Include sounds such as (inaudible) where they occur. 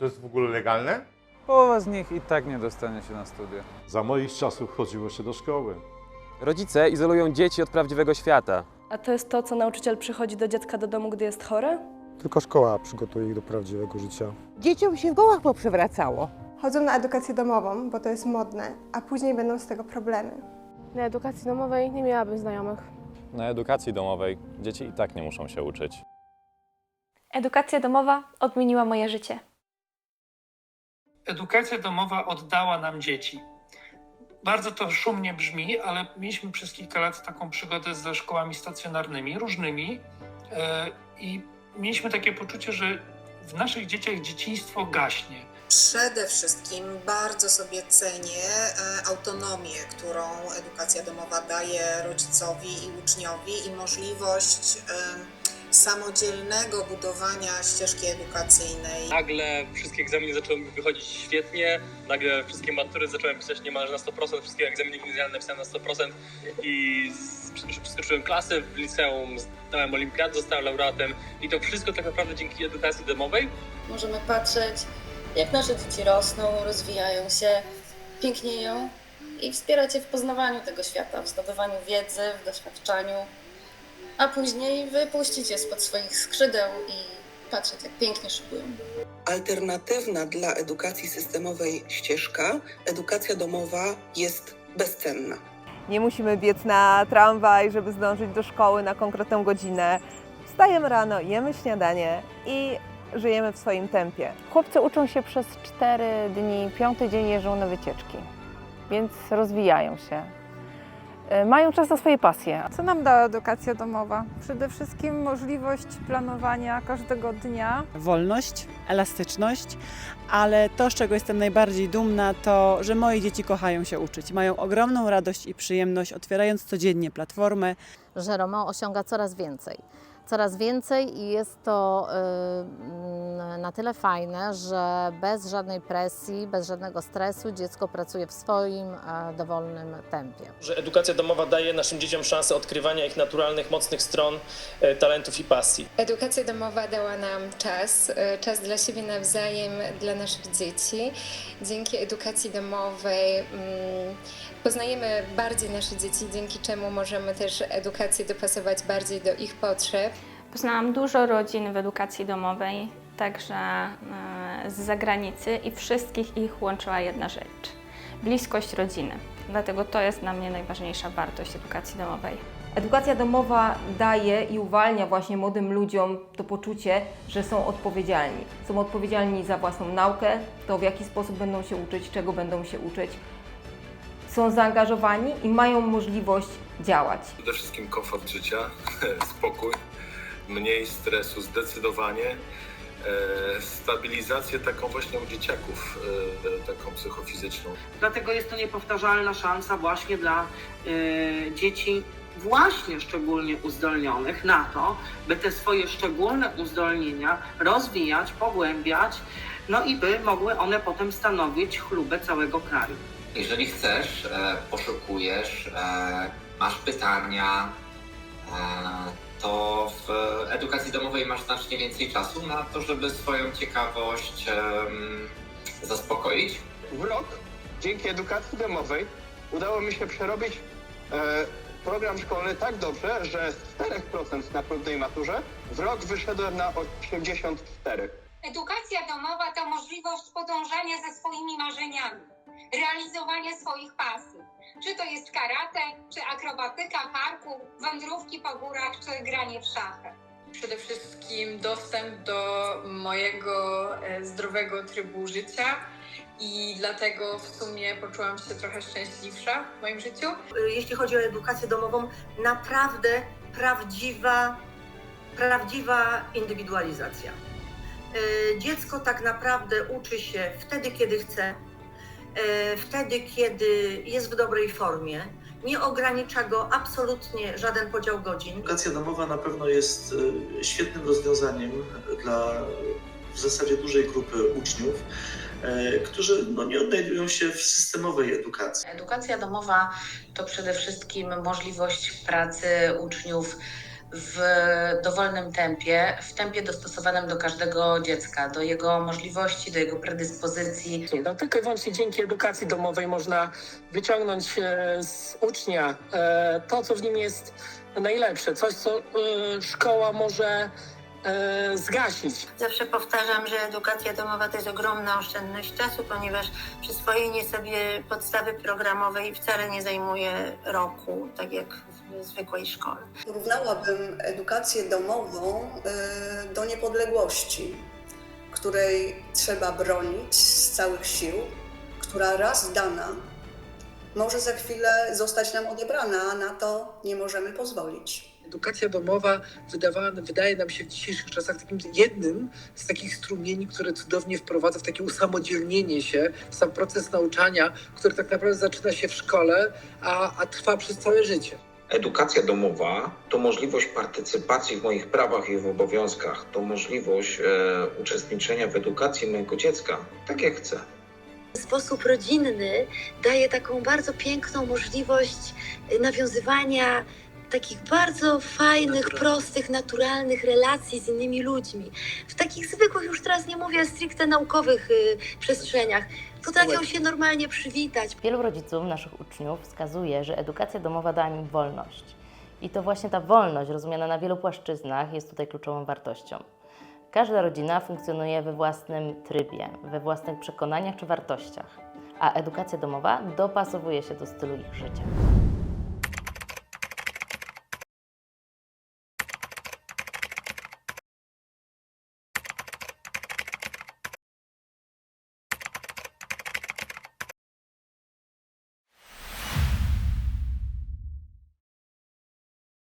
To jest w ogóle legalne? Połowa z nich i tak nie dostanie się na studia. Za moich czasów chodziło się do szkoły. Rodzice izolują dzieci od prawdziwego świata. A to jest to, co nauczyciel przychodzi do dziecka do domu, gdy jest chore? Tylko szkoła przygotuje ich do prawdziwego życia. Dzieciom się w głowach poprzewracało. Chodzą na edukację domową, bo to jest modne, a później będą z tego problemy. Na edukacji domowej nie miałabym znajomych. Na edukacji domowej dzieci i tak nie muszą się uczyć. Edukacja domowa odmieniła moje życie. Edukacja domowa oddała nam dzieci. Bardzo to szumnie brzmi, ale mieliśmy przez kilka lat taką przygodę ze szkołami stacjonarnymi, różnymi, e, i mieliśmy takie poczucie, że w naszych dzieciach dzieciństwo gaśnie. Przede wszystkim bardzo sobie cenię e, autonomię, którą edukacja domowa daje rodzicowi i uczniowi i możliwość samodzielnego budowania ścieżki edukacyjnej. Nagle wszystkie egzaminy zaczęły mi wychodzić świetnie, nagle wszystkie matury zacząłem pisać niemalże na 100%, wszystkie egzaminy gimnazjalne pisałem na 100% i przeskoczyłem klasę w liceum, zdałem olimpiadę, zostałem laureatem i to wszystko tak naprawdę dzięki edukacji domowej. Możemy patrzeć, jak nasze dzieci rosną, rozwijają się, pięknieją i wspierać je w poznawaniu tego świata, w zdobywaniu wiedzy, w doświadczaniu, a później wypuścić je spod swoich skrzydeł i patrzeć, jak pięknie szybują. Alternatywna dla edukacji systemowej ścieżka, edukacja domowa jest bezcenna. Nie musimy biec na tramwaj, żeby zdążyć do szkoły na konkretną godzinę. Wstajemy rano, jemy śniadanie i żyjemy w swoim tempie. Chłopcy uczą się przez 4 dni, piąty dzień jeżdżą na wycieczki, więc rozwijają się. E, Mają czas na swoje pasje. Co nam dała edukacja domowa? Przede wszystkim możliwość planowania każdego dnia. Wolność, elastyczność, ale to, z czego jestem najbardziej dumna, to, że moje dzieci kochają się uczyć. Mają ogromną radość i przyjemność, otwierając codziennie platformę. Że Romeo osiąga coraz więcej. Coraz więcej i jest to na tyle fajne, że bez żadnej presji, bez żadnego stresu dziecko pracuje w swoim dowolnym tempie. Że edukacja domowa daje naszym dzieciom szansę odkrywania ich naturalnych, mocnych stron, e, talentów i pasji. Edukacja domowa dała nam czas, e, czas dla siebie nawzajem, dla naszych dzieci. Dzięki edukacji domowej mm, poznajemy bardziej nasze dzieci, dzięki czemu możemy też edukację dopasować bardziej do ich potrzeb. Poznałam dużo rodzin w edukacji domowej, także e, z zagranicy i wszystkich ich łączyła jedna rzecz. Bliskość rodziny. Dlatego to jest dla mnie najważniejsza wartość edukacji domowej. Edukacja domowa daje i uwalnia właśnie młodym ludziom to poczucie, że są odpowiedzialni. Są odpowiedzialni za własną naukę, to w jaki sposób będą się uczyć, czego będą się uczyć. Są zaangażowani i mają możliwość działać. Przede wszystkim komfort życia, (laughs) spokój, mniej stresu zdecydowanie, e, stabilizację taką właśnie u dzieciaków, e, taką psychofizyczną. Dlatego jest to niepowtarzalna szansa właśnie dla e, dzieci właśnie szczególnie uzdolnionych na to, by te swoje szczególne uzdolnienia rozwijać, pogłębiać, no i by mogły one potem stanowić chlubę całego kraju. Jeżeli chcesz, poszukujesz, masz pytania, masz znacznie więcej czasu na to, żeby swoją ciekawość em, zaspokoić. W rok dzięki edukacji domowej udało mi się przerobić e, program szkolny tak dobrze, że z 4% na próbnej maturze w rok wyszedłem na 84%. Edukacja domowa to możliwość podążania za swoimi marzeniami, realizowania swoich pasji. Czy to jest karate, czy akrobatyka, parku, wędrówki po górach, czy granie w szachy. Przede wszystkim dostęp do mojego e, zdrowego trybu życia i dlatego w sumie poczułam się trochę szczęśliwsza w moim życiu. Jeśli chodzi o edukację domową, naprawdę prawdziwa, prawdziwa indywidualizacja. Y, Dziecko tak naprawdę uczy się wtedy, kiedy chce, y, wtedy, kiedy jest w dobrej formie. Nie ogranicza go absolutnie żaden podział godzin. Edukacja domowa na pewno jest e, świetnym rozwiązaniem dla w zasadzie dużej grupy uczniów, e, którzy no, nie odnajdują się w systemowej edukacji. Edukacja domowa to przede wszystkim możliwość pracy uczniów w dowolnym tempie, w tempie dostosowanym do każdego dziecka, do jego możliwości, do jego predyspozycji. No, tylko i wyłącznie dzięki edukacji domowej można wyciągnąć e, z ucznia e, to, co w nim jest najlepsze, coś, co e, szkoła może e, zgasić. Zawsze powtarzam, że edukacja domowa to jest ogromna oszczędność czasu, ponieważ przyswojenie sobie podstawy programowej wcale nie zajmuje roku, tak jak w zwykłej szkole. Porównałabym edukację domową y, do niepodległości, której trzeba bronić z całych sił, która raz dana może za chwilę zostać nam odebrana, a na to nie możemy pozwolić. Edukacja domowa wydawała, wydaje nam się w dzisiejszych czasach takim jednym z takich strumieni, które cudownie wprowadza w takie usamodzielnienie się, w sam proces nauczania, który tak naprawdę zaczyna się w szkole, a, a trwa przez całe życie. Edukacja domowa to możliwość partycypacji w moich prawach i w obowiązkach, to możliwość e, uczestniczenia w edukacji mojego dziecka, tak jak chcę. Sposób rodzinny daje taką bardzo piękną możliwość y, nawiązywania takich bardzo fajnych, prostych, naturalnych relacji z innymi ludźmi. W takich zwykłych, już teraz nie mówię stricte naukowych y, przestrzeniach, potrafią się normalnie przywitać. Wielu rodziców naszych uczniów wskazuje, że edukacja domowa dała im wolność. I to właśnie ta wolność, rozumiana na wielu płaszczyznach, jest tutaj kluczową wartością. Każda rodzina funkcjonuje we własnym trybie, we własnych przekonaniach czy wartościach, a edukacja domowa dopasowuje się do stylu ich życia.